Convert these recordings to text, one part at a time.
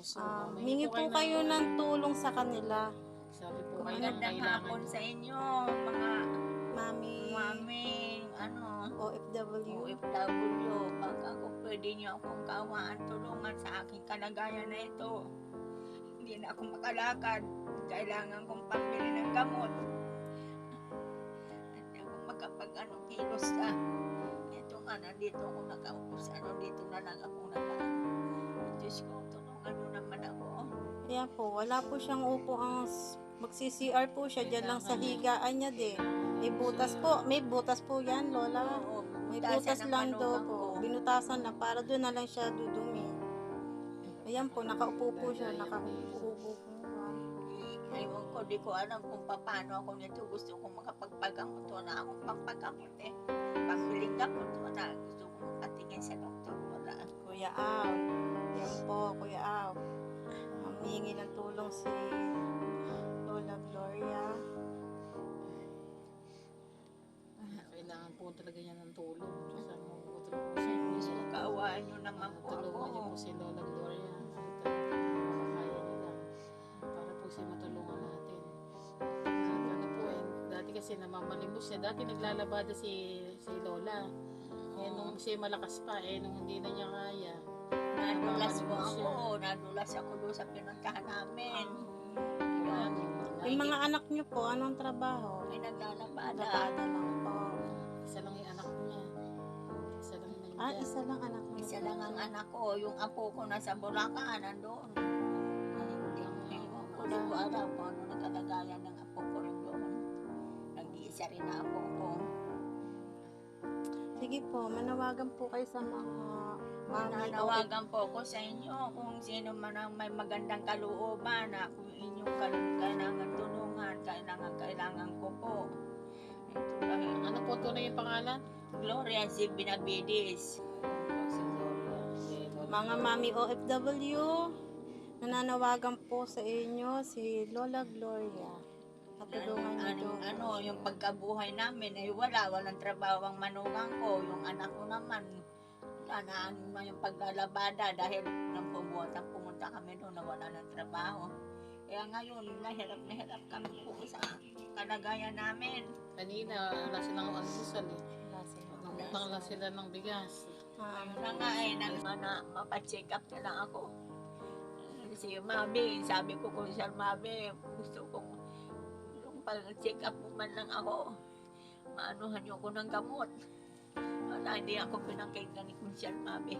puso. Humingi hingi po kayo ng tulong sa kanila. Sabi po kayo ng Magandang kailangan. hapon sa inyo, mga Mami, maming, ano, OFW. OFW. Pag ako pwede niyo akong kawaan, tulungan sa aking kalagayan na ito. Hindi na ako makalakad. Kailangan kong pambili ng gamot. Hindi ako makapag ano, kilos ka. Ito nga, nandito ako nakaupo sa ano, dito na lang ako nakaan. Diyos ko, ako. Ayan po, wala po siyang upo ang magsi-CR po siya dyan lang sa higaan niya din. May butas po, may butas po yan, Lola. May butas ng lang manugang po. Binutasan na para doon na lang siya dudumi. Ayan po, nakaupo po siya, nakaupo po. Ewan ko, di ko alam kung paano ako nito. Gusto kong makapagpagamot. Wala akong pampagamot eh. Pambiling gamot. Wala. Gusto kong patingin sa doktor. Wala. Kuya Aw. Yan po, Kuya Aw. Humingi ng tulong si Lola Gloria. Kailangan po talaga niya ng tulong. Sana mo po talaga siya. Ko kaawaan nyo naman po ako. Tulungan niyo po si Lola Gloria. Makakaya niyo lang. Para po siya matulungan natin. At ano po eh, dati kasi namamalimos siya. Dati naglalabada si si Lola. Eh nung siya malakas pa, eh nung hindi na niya kaya. Nadulas po ako. Nadulas ako doon sa pinuntahan namin. Yan. Yung mga anak niyo po, anong trabaho? Ay naglalabada. Labada lang po. Isa lang yung anak niya. Isa lang yung Ah, isa lang anak niyo. Isa lang ang anak ko. Yung apo ko nasa Bulacan. Nandun. Hindi ko. Alam kung ano nakalagayan ng apo ko rin doon. Nag-iisa rin na apo ko. Sige po, manawagan po kayo sa mga. Nananawagan po ko sa inyo kung sino man ang may magandang kalooban na kung inyong kal- kailangan tulungan, kailangan kailangan ko po. Ito dahil Ano po tunay yung pangalan? Gloria si Binabidis. Mga mami OFW, nananawagan po sa inyo si Lola Gloria. Matulungan niyo Ano, daw. ano, yung pagkabuhay namin ay wala, walang trabaho ang manugang ko. Yung anak ko naman, ano na yung paglalabada dahil nang pumunta, pumunta kami doon na wala ng trabaho. Kaya ngayon, nahirap na hirap kami po sa kalagayan namin. Kanina, wala silang almusal eh. Nangutang lang sila ng bigas. Ah, Ayun na nga eh, na, mapacheck up na lang ako. Si Mami, sabi ko kung siya Mami, gusto kong yung pag-check up mo man lang ako. Maanuhan niyo ko ng gamot. Wala, hindi ako pinakinggan ni Kunsyal Mami.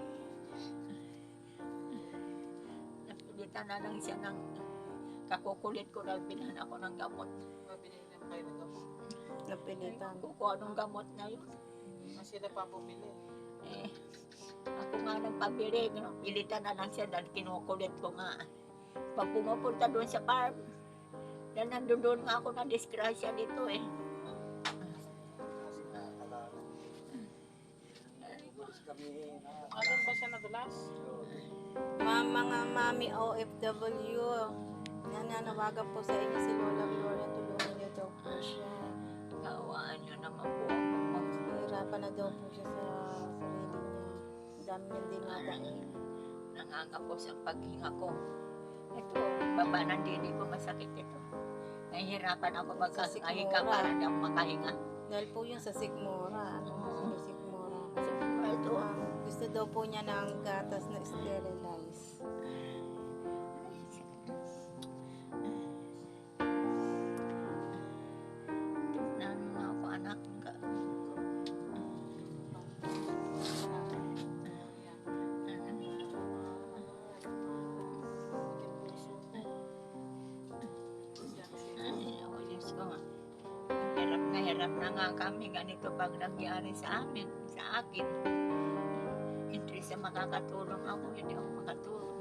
Napilitan na lang siya ng kakukulit ko na bilhan ako ng gamot. Mabili na kayo ng gamot. napilitan. Kung kung anong gamot na yun. Kasi sila pa bumili. Eh, ako nga nang pabili, pilitan na lang siya dahil kinukulit ko nga. Pag pumupunta doon sa farm, dahil nandun doon nga ako na disgrasya dito eh. Ano ba siya nadulas? Ma, mga mami OFW, nananawagan po sa inyo si Lola Gloria. Tulungan niyo daw po siya. Kawaan nyo naman po ako. Nahirapan na daw po siya sa sarili niya. Ang dami niyang dinadain. Nangangapos ang paghinga ko. Ito, baba ng dili ko masakit ito. Nahihirapan ako magkakahinga sikmura. para ako makahinga. Dahil po yun sa Sigmora. Ano, Sigmora. Siguro ito, Ah, gusto daw po niya ng gatas na sterilize. Tignan mo ako anak. Ko. Hirap na hirap na nga kami ganito pag nangyari sa amin, sa akin. Hindi sa makakatulong ako, hindi ako makatulong.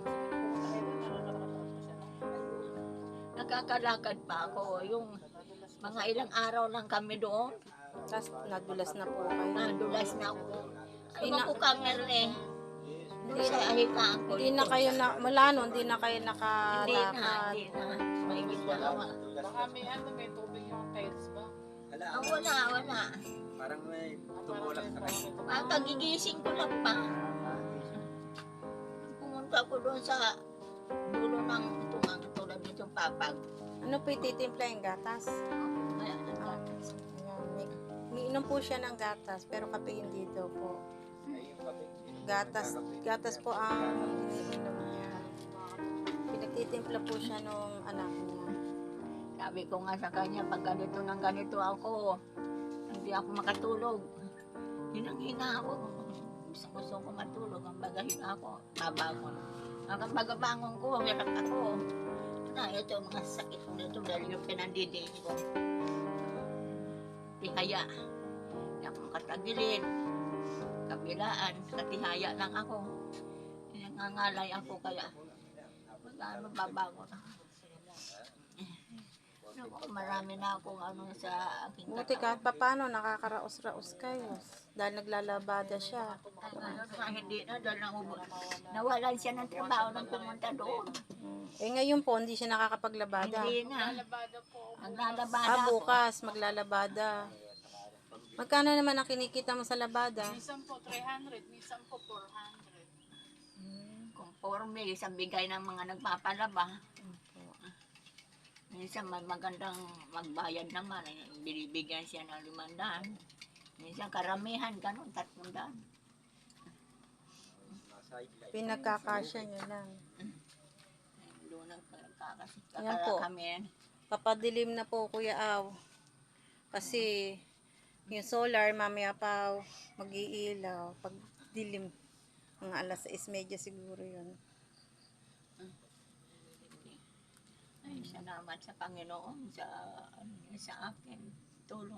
Nakakalakad pa ako. Yung mga ilang araw lang kami doon, Tapos nadulas na po kayo. nadulas na ako. Ano Hindi ba na- ko kamer eh? Doon sa ahitaan ko. Hindi na kayo na, mula nun, hindi na kayo Hindi na, nakalakad. hindi na. Mahigit dalawa. Baka may ano, may tubig yung tiles ba? Wala. Ah, wala, wala. Parang may tumulak sa kanya. Ah, kagigising ko lang pa. Pumunta ko doon sa dulo ng tungang tulad nitong papag. Ano po ititimpla yung gatas? Ang Ah, gatas. Ayan, may, umiinom po siya ng gatas, pero kape hindi daw po. Ay, yung kape. Gatas, gatas po ang iniinom niya. Pinagtitimpla po siya nung anak niya. Sabi ko nga sa kanya, pag ganito ng ganito ako, hindi ako makatulog. Hinang-hina ako. Gusto, ko matulog. Ang bagahin ako, mabangon. Ang bagabangon ko, hirap ako. Na, ito mga sakit ko nito dahil yung pinandidiin ko. Tihaya. Hindi ako makatagilid. Kabilaan, katihaya lang ako. Nangangalay ako kaya. Magkano babangon ako. Marami na akong ano sa aking Buti kahit papano nakakaraos-raos kayo. Dahil naglalabada siya. Hindi na dahil nangubo- nawalan siya ng trabaho nang pumunta doon. Mm. Eh ngayon po, hindi siya nakakapaglabada. Hindi na. Labada po. Naglalabada Ah, ako. bukas, maglalabada. Magkano naman ang kinikita mo sa labada? Minsan po 300, minsan po 400. Conforme sa bigay ng mga nagpapalaba. Minsan magandang magbayad naman. eh, Binibigyan siya ng limandaan. Minsan karamihan, ganun, idlay. Pinagkakasya niya lang. Doon ang kakasi- Yan po. kami. Papadilim na po, Kuya Aw. Kasi yung solar, mamaya pa mag-iilaw. Pag dilim, mga alas 6.30 siguro yun. Ay, salamat sa Panginoon sa, sa akin. Tulong.